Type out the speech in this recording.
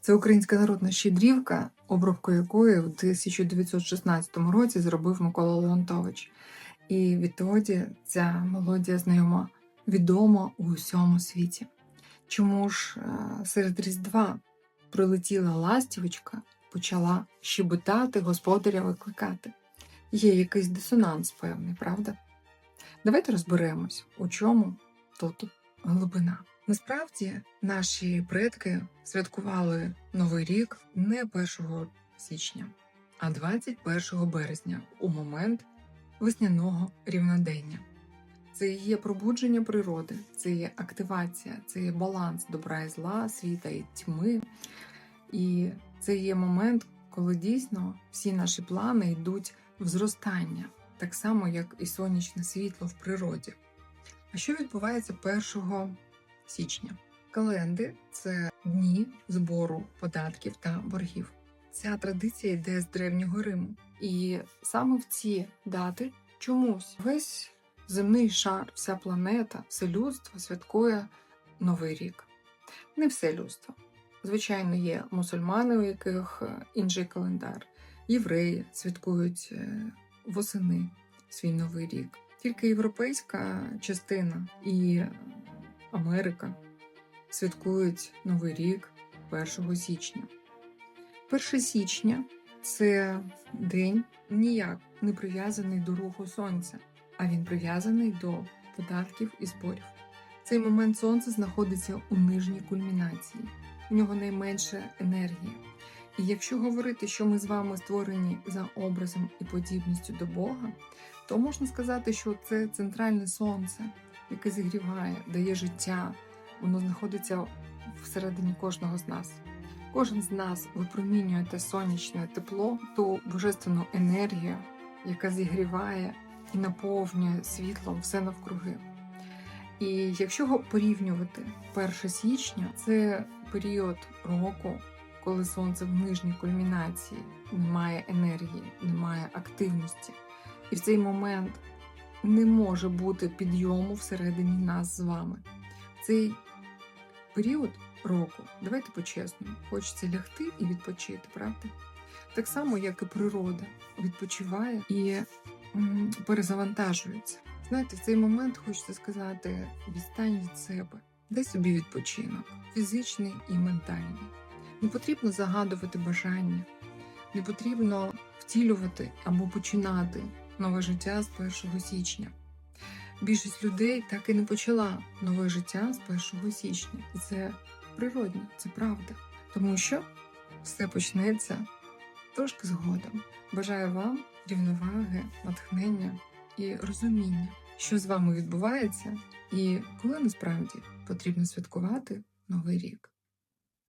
Це українська народна щедрівка, обробку якої в 1916 році зробив Микола Леонтович. І відтоді ця мелодія знайома відома у всьому світі. Чому ж е, серед Різдва прилетіла ластівочка, почала щебетати, господаря викликати? Є якийсь дисонанс певний, правда? Давайте розберемось, у чому тут глибина. Насправді наші предки святкували Новий рік не 1 січня, а 21 березня у момент весняного рівнодення. Це є пробудження природи, це є активація, це є баланс добра і зла, світа і тьми. І це є момент, коли дійсно всі наші плани йдуть в зростання, так само, як і сонячне світло в природі. А що відбувається 1 січня? Календи це дні збору податків та боргів. Ця традиція йде з древнього Риму. І саме в ці дати чомусь весь земний шар, вся планета, все людство святкує Новий рік. Не все людство. Звичайно, є мусульмани, у яких е, інший календар, євреї святкують е, восени свій новий рік. Тільки європейська частина і Америка святкують Новий рік 1 січня. 1 січня це день ніяк не прив'язаний до руху сонця, а він прив'язаний до податків і зборів. Цей момент сонце знаходиться у нижній кульмінації, у нього найменше енергії. І якщо говорити, що ми з вами створені за образом і подібністю до Бога, то можна сказати, що це центральне сонце, яке зігріває, дає життя, воно знаходиться всередині кожного з нас. Кожен з нас випромінює те сонячне тепло, ту божественну енергію, яка зігріває і наповнює світлом все навкруги. І якщо порівнювати 1 січня, це період року, коли сонце в нижній кульмінації, немає енергії, немає активності. І в цей момент не може бути підйому всередині нас з вами. Цей період року, давайте по-чесному, хочеться лягти і відпочити, правда? Так само, як і природа відпочиває і перезавантажується. Знаєте, в цей момент хочеться сказати: відстань від себе, дай собі відпочинок, фізичний і ментальний. Не потрібно загадувати бажання, не потрібно втілювати або починати нове життя з 1 січня. Більшість людей так і не почала нове життя з 1 січня. І це природно, це правда. Тому що все почнеться трошки згодом. Бажаю вам рівноваги, натхнення і розуміння, що з вами відбувається, і коли насправді потрібно святкувати новий рік.